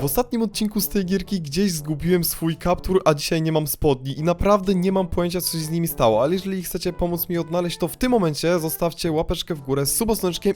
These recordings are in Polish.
W ostatnim odcinku z tej gierki gdzieś zgubiłem swój kaptur, a dzisiaj nie mam spodni i naprawdę nie mam pojęcia, co się z nimi stało, ale jeżeli chcecie pomóc mi odnaleźć, to w tym momencie zostawcie łapeczkę w górę z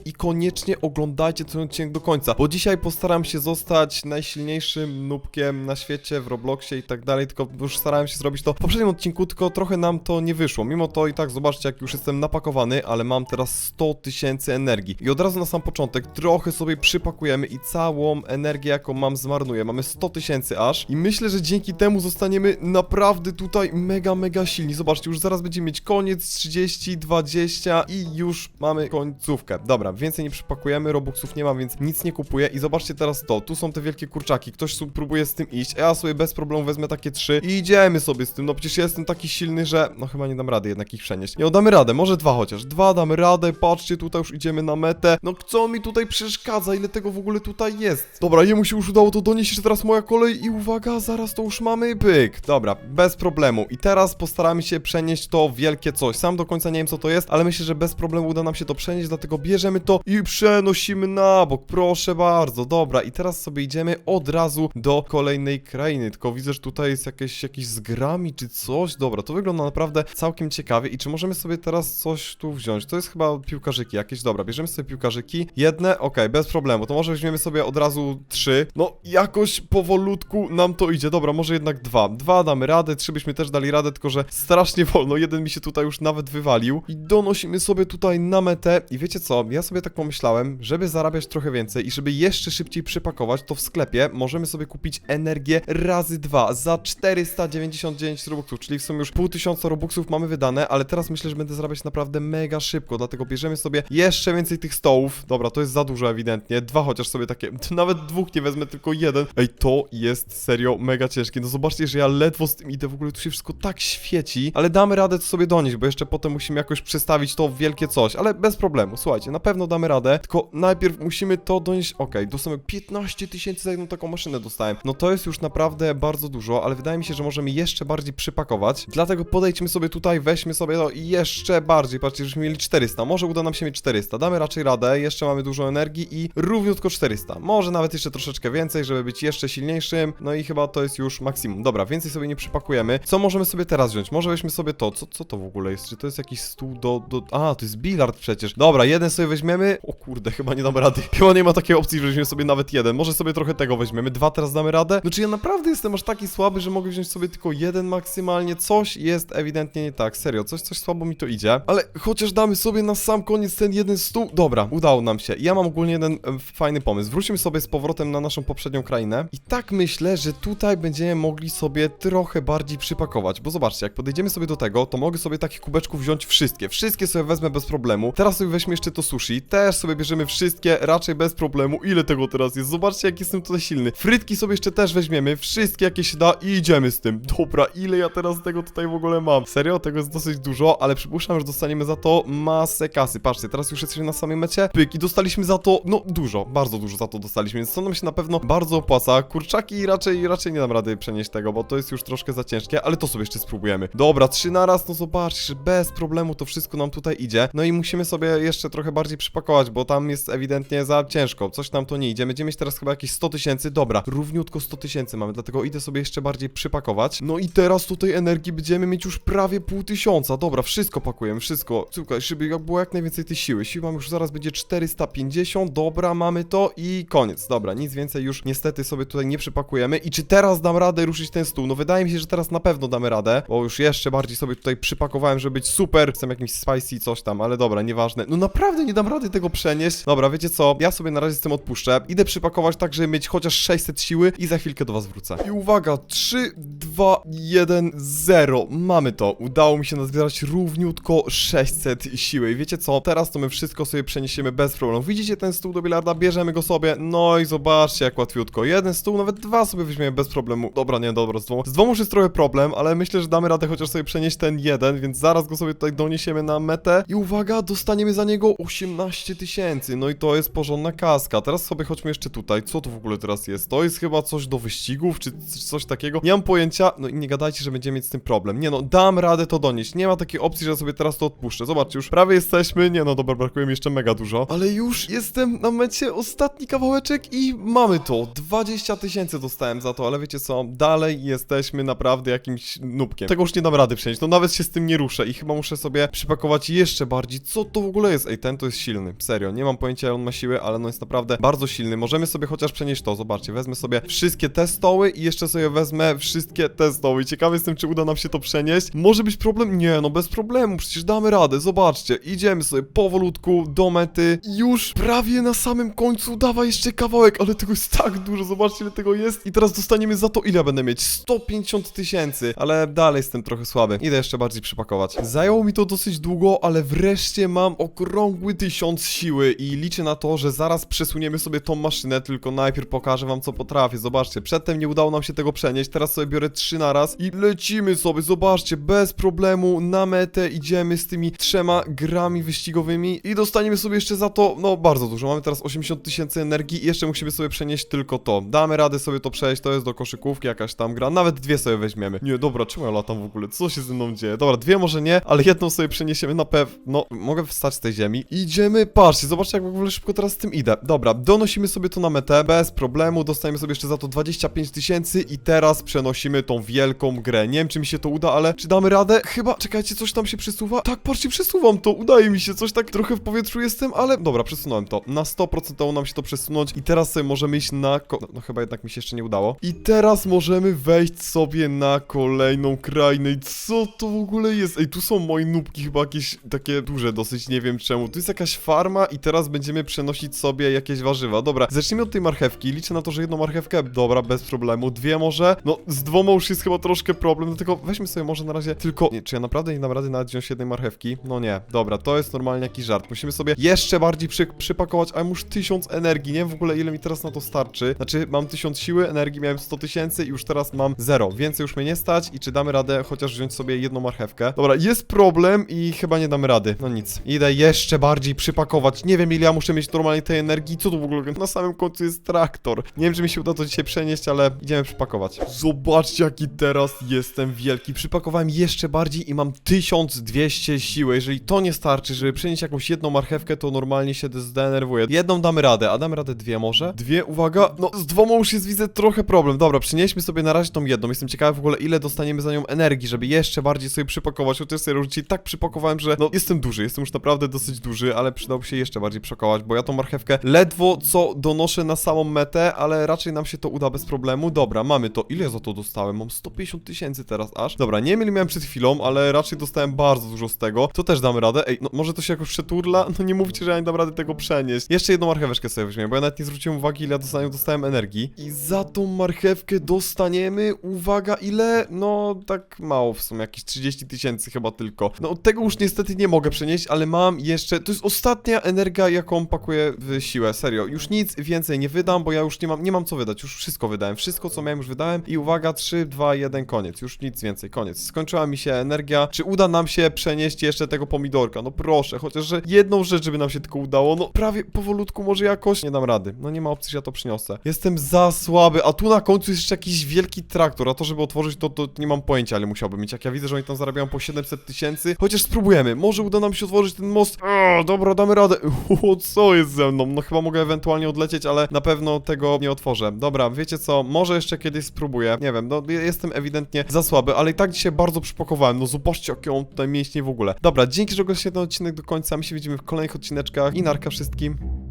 i koniecznie oglądajcie ten odcinek do końca, bo dzisiaj postaram się zostać najsilniejszym nubkiem na świecie, w Robloxie i tak dalej, tylko już starałem się zrobić to w poprzednim odcinku, tylko trochę nam to nie wyszło. Mimo to i tak zobaczcie, jak już jestem napakowany, ale mam teraz 100 tysięcy energii. I od razu na sam początek trochę sobie przypakujemy i całą energię, jaką mam, zmarnuję. Mamy 100 tysięcy aż i myślę, że dzięki temu zostaniemy naprawdę tutaj mega, mega silni. Zobaczcie, już zaraz będziemy mieć koniec, 30, 20 i już mamy końcówkę. Dobra, więcej nie przypakujemy, robuxów nie ma, więc nic nie kupuję i zobaczcie teraz to. Tu są te wielkie kurczaki, ktoś próbuje z tym iść, ja sobie bez problemu wezmę takie trzy i idziemy sobie z tym. No przecież jestem taki silny, że no chyba nie dam rady jednak ich przenieść. Nie, no damy radę, może dwa chociaż. Dwa damy radę, patrzcie, tutaj już idziemy na metę. No co mi tutaj przeszkadza? Ile tego w ogóle tutaj jest? Dobra, jemu się już udało to donieść, jeszcze teraz moja kolej i uwaga, zaraz to już mamy pyk. Dobra, bez problemu. I teraz postaramy się przenieść to wielkie coś. Sam do końca nie wiem co to jest, ale myślę, że bez problemu uda nam się to przenieść, dlatego bierzemy to i przenosimy na bok. Proszę bardzo, dobra. I teraz sobie idziemy od razu do kolejnej krainy. Tylko widzę, że tutaj jest jakieś, jakieś z grami czy coś. Dobra, to wygląda naprawdę całkiem ciekawie. I czy możemy sobie teraz coś tu wziąć? To jest chyba piłkarzyki jakieś. Dobra, bierzemy sobie piłkarzyki. Jedne, okej, bez problemu. To może weźmiemy sobie od razu trzy. No, jakoś powolutku nam to idzie. Dobra, może jednak dwa. Dwa damy radę, trzy byśmy też dali radę, tylko że strasznie wolno. Jeden mi się tutaj już nawet wywalił. I donosimy sobie tutaj na metę. I wiecie co? Ja sobie tak pomyślałem, żeby zarabiać trochę więcej i żeby jeszcze szybciej przypakować, to w sklepie możemy sobie kupić energię razy dwa za 499 robuxów, czyli w sumie już pół tysiąca robuxów mamy wydane, ale teraz myślę, że będę zarabiać naprawdę mega szybko, dlatego bierzemy sobie jeszcze więcej tych stołów. Dobra, to jest za dużo ewidentnie. Dwa chociaż sobie takie, nawet dwóch nie wezmę, tylko jeden. Ej, to jest serio mega ciężkie. No zobaczcie, że ja ledwo z tym idę, w ogóle tu się wszystko tak świeci, ale damy radę to sobie donieść, bo jeszcze potem musimy jakoś przestawić to wielkie coś, ale bez problemu, słuchajcie, na pewno damy radę, tylko najpierw musimy to donieść, okej, dostałem 15 tysięcy za jedną taką maszynę dostałem, no to jest już naprawdę bardzo dużo, ale wydaje mi się, że możemy jeszcze bardziej przypakować, dlatego podejdźmy sobie tutaj, weźmy sobie to i jeszcze bardziej, patrzcie, żeśmy mieli 400, może uda nam się mieć 400, damy raczej radę, jeszcze mamy dużo energii i równiutko 400, może nawet jeszcze troszeczkę więcej, żeby być jeszcze silniejszym, no i chyba to jest już maksimum, dobra, więcej sobie nie przypakujemy, co możemy sobie teraz wziąć, może weźmy sobie to, co, co to w ogóle jest, czy to jest jakiś stół do, do, a, to jest bilard przecież, dobra, jeden sobie weźmiemy, o kurde, chyba nie damy rady, chyba nie ma takiej opcji, że weźmiemy sobie nawet jeden, może sobie trochę tego weźmiemy, dwa teraz damy radę, no czy ja naprawdę jestem aż taki słaby, że mogę wziąć sobie tylko jeden maksymalnie, coś jest ewidentnie nie tak, serio, coś, coś słabo mi to idzie, ale chociaż damy sobie na sam koniec ten jeden stół, dobra, udało nam się, ja mam ogólnie jeden e, fajny pomysł, wróćmy sobie z powrotem na naszą poprzednią krainę. I tak myślę, że tutaj będziemy mogli sobie trochę bardziej przypakować, bo zobaczcie, jak podejdziemy sobie do tego, to mogę sobie takich kubeczków wziąć wszystkie, wszystkie sobie wezmę bez problemu, teraz sobie weźmy jeszcze to sushi, też sobie bierzemy wszystkie, raczej bez problemu, ile tego teraz jest, zobaczcie jak jestem tutaj silny, frytki sobie jeszcze też weźmiemy, wszystkie jakie się da i idziemy z tym, dobra, ile ja teraz tego tutaj w ogóle mam, serio, tego jest dosyć dużo, ale przypuszczam, że dostaniemy za to masę kasy, patrzcie, teraz już jesteśmy na samej mecie, pyk i dostaliśmy za to, no dużo, bardzo dużo za to dostaliśmy, więc to nam się na pewno bardzo opłaca, kurczaki raczej, raczej nie dam rady przenieść tego, bo to jest już troszkę za ciężkie, ale to sobie jeszcze spróbujemy, dobra, trzy na raz, no zobaczcie, że bez problemu to wszystko nam tutaj idzie, no i musimy sobie jeszcze trochę bardziej przypakować, bo tam jest ewidentnie za ciężko, coś nam to nie idzie, będziemy mieć teraz chyba jakieś 100 tysięcy, dobra, równiutko 100 tysięcy mamy, dlatego idę sobie jeszcze bardziej przypakować, no i teraz tutaj energii będziemy mieć już prawie pół tysiąca, dobra, wszystko pakujemy, wszystko, słuchaj, żeby było jak najwięcej tej siły, mam już zaraz będzie 450, dobra, mamy to i koniec, dobra, nic więcej już niestety sobie tutaj nie przypakujemy. I czy teraz dam radę ruszyć ten stół, no wydaje mi się, że teraz na pewno damy radę, bo już jeszcze bardziej sobie tutaj przypakowałem, żeby być super, jestem jakimś spicy coś tam, ale dobra, nieważne, no naprawdę nie dam rady tego przenieść, dobra, wiecie co, ja sobie na razie z tym odpuszczę, idę przypakować tak, żeby mieć chociaż 600 siły i za chwilkę do was wrócę. I uwaga, 3, 2, 1, 0, mamy to, udało mi się nazbierać równiutko 600 siły. I wiecie co, teraz to my wszystko sobie przeniesiemy bez problemu, widzicie ten stół do bilarda, bierzemy go sobie, no i zobaczcie jak łatwiutko, jeden stół, nawet dwa sobie weźmiemy bez problemu, dobra, nie, dobra, z dwoma, z dwoma już jest trochę problem, ale myślę, że damy radę chociaż sobie przenieść ten jeden, więc zaraz go sobie tutaj doniesiemy na metę. I uwaga, dostaniemy za niego 18 tysięcy, no i to jest porządna kaska, teraz sobie chodźmy jeszcze tutaj, co to w ogóle teraz jest, to jest chyba coś do wyścigów, czy coś takiego, nie mam pojęcia, no i nie gadajcie, że będziemy mieć z tym problem, nie no, dam radę to donieść, nie ma takiej opcji, że sobie teraz to odpuszczę, zobaczcie, już prawie jesteśmy, nie no, dobra, brakuje mi jeszcze mega dużo, ale już jestem na mecie, ostatni kawałeczek i mamy to, 20 tysięcy dostałem za to, ale wiecie co, dalej jesteśmy naprawdę jakimś nubkiem. Tego już nie dam rady przenieść, no nawet się z tym nie ruszę i chyba muszę sobie przypakować jeszcze bardziej. Co to w ogóle jest? Ej, ten to jest silny, serio, nie mam pojęcia jak on ma siłę, ale no jest naprawdę bardzo silny. Możemy sobie chociaż przenieść to, zobaczcie, wezmę sobie wszystkie te stoły i jeszcze sobie wezmę wszystkie te stoły. Ciekawy jestem, czy uda nam się to przenieść. Może być problem? Nie, no bez problemu, przecież damy radę, zobaczcie. Idziemy sobie powolutku do mety. Już prawie na samym końcu, dawa jeszcze kawałek, ale tego jest tak dużo, zobaczcie ile tego jest. I teraz dostaniemy za to, ile będę mieć? 150 tysięcy, ale dalej jestem trochę słaby. Idę jeszcze bardziej przypakować. Zajęło mi to dosyć długo, ale wreszcie mam okrągły tysiąc siły i liczę na to, że zaraz przesuniemy sobie tą maszynę, tylko najpierw pokażę wam co potrafię. Zobaczcie, przedtem nie udało nam się tego przenieść, teraz sobie biorę trzy na raz i lecimy sobie, zobaczcie, bez problemu na metę idziemy z tymi trzema grami wyścigowymi i dostaniemy sobie jeszcze za to, no bardzo dużo. Mamy teraz 80 tysięcy energii i jeszcze musimy sobie przenieść tylko to. Damy radę sobie to przejść, to jest do koszykówki jakaś tam gra, nawet dwie sobie weźmiemy. Nie, dobra, czemu ja latam w ogóle? Co się ze mną dzieje? Dobra, dwie może nie, ale jedną sobie przeniesiemy na pewno. No, mogę wstać z tej ziemi. Idziemy, patrzcie, zobaczcie jak w ogóle szybko teraz z tym idę. Dobra, donosimy sobie to na metę, bez problemu, dostajemy sobie jeszcze za to 25 tysięcy i teraz przenosimy tą wielką grę. Nie wiem, czy mi się to uda, ale czy damy radę? Chyba, czekajcie, coś tam się przesuwa? Tak, patrzcie, przesuwam to, udaje mi się, coś tak trochę w powietrzu jestem, ale dobra, przesunąłem to. Na 100% udało nam się to przesunąć i teraz sobie możemy iść na... Ko no, no chyba jednak mi się jeszcze nie udało. I teraz możemy wejść sobie na kolejną krainę i co to w ogóle jest? Ej, tu są moje nubki chyba jakieś takie duże dosyć, nie wiem czemu. Tu jest jakaś farma i teraz będziemy przenosić sobie jakieś warzywa. Dobra, zacznijmy od tej marchewki. Liczę na to, że jedną marchewkę, dobra, bez problemu. Dwie może? No, z dwoma już jest chyba troszkę problem, dlatego weźmy sobie może na razie tylko... Nie, czy ja naprawdę nie dam rady nawet wziąć jednej marchewki? No nie, dobra, to jest normalnie jakiś żart. Musimy sobie jeszcze bardziej przy, przypakować, a już tysiąc energii, nie wiem w ogóle ile mi teraz na to starczy. Znaczy, mam tysiąc siły, energii miałem 100 tysięcy i już teraz mam zero. Więcej już mnie nie stać i czy damy radę chociaż wziąć sobie jedną marchewkę? Dobra, jest problem i chyba nie damy rady. No nic. Idę jeszcze bardziej przypakować. Nie wiem ile ja muszę mieć normalnie tej energii. Co tu w ogóle? Na samym końcu jest traktor. Nie wiem, czy mi się uda to dzisiaj przenieść, ale idziemy przypakować. Zobaczcie, jaki teraz jestem wielki. Przypakowałem jeszcze bardziej i mam 1200 siły. Jeżeli to nie starczy, żeby przenieść jakąś jedną marchewkę, to normalnie się zdenerwuję. Jedną damy radę, a damy radę dwie może? Dwie, uwaga. No, z dwoma już jest, widzę, trochę problem. Dobra, przynieśmy sobie na razie tą jedną. Jestem ciekawy w ogóle, ile dostaniemy za nią energii, żeby jeszcze bardziej sobie przypakować. Chociaż sobie już tak przypakowałem, że no, jestem duży. Jestem już naprawdę dosyć duży, ale przydałby się jeszcze bardziej przekołać, bo ja tą marchewkę ledwo co donoszę na samą metę, ale raczej nam się to uda bez problemu. Dobra, mamy to. Ile za to dostałem? Mam 150 tysięcy teraz aż. Dobra, nie wiem ile miałem przed chwilą, ale raczej dostałem bardzo dużo z tego. To też damy radę. Ej, no może to się jakoś przeturla? No nie mówcie, że ja nie dam rady tego przenieść. Jeszcze jedną marcheweczkę sobie weźmiemy, bo ja nawet nie zwróciłem uwagi, ile ja dostałem, dostałem energii. I za tą marchewkę dostaniemy, uwaga, ile? No, tak mało w sumie, jakieś 30 tysięcy chyba tylko. No, tego już niestety nie mogę przenieść, ale mam jeszcze, to jest ostatnia energia, jaką pakuję w siłę, serio. Już nic więcej nie wydam, bo ja już nie mam, nie mam co wydać, już wszystko wydałem, wszystko co miałem już wydałem i uwaga, 3, 2, 1, koniec, już nic więcej, koniec. Skończyła mi się energia, czy uda nam się przenieść jeszcze tego pomidorka? No proszę, chociaż że jedną rzecz, żeby nam się tylko udało, no prawie powolutku może jakoś, nie dam rady, no nie ma opcji, że ja to przyniosę. Jestem za słaby, a tu na końcu jest jeszcze jakiś wielki traktor, a to żeby otworzyć to, to nie mam pojęcia, ale musiałbym mieć, jak ja widzę, że oni tam zarabiają po 700 tysięcy, chociaż spróbujemy, może uda nam się otworzyć ten most, o, dobra, damy radę, o, co jest ze mną, no chyba mogę ewentualnie odlecieć, ale na pewno tego nie otworzę. Dobra, wiecie co, może jeszcze kiedyś spróbuję, nie wiem, no jestem ewidentnie za słaby, ale i tak dzisiaj bardzo przypakowałem, no zobaczcie, jakie on tutaj mięśnie w ogóle. Dobra, dzięki, że oglądaliście ten odcinek do końca, my się widzimy w kolejnych odcineczkach. I narka wszystkim.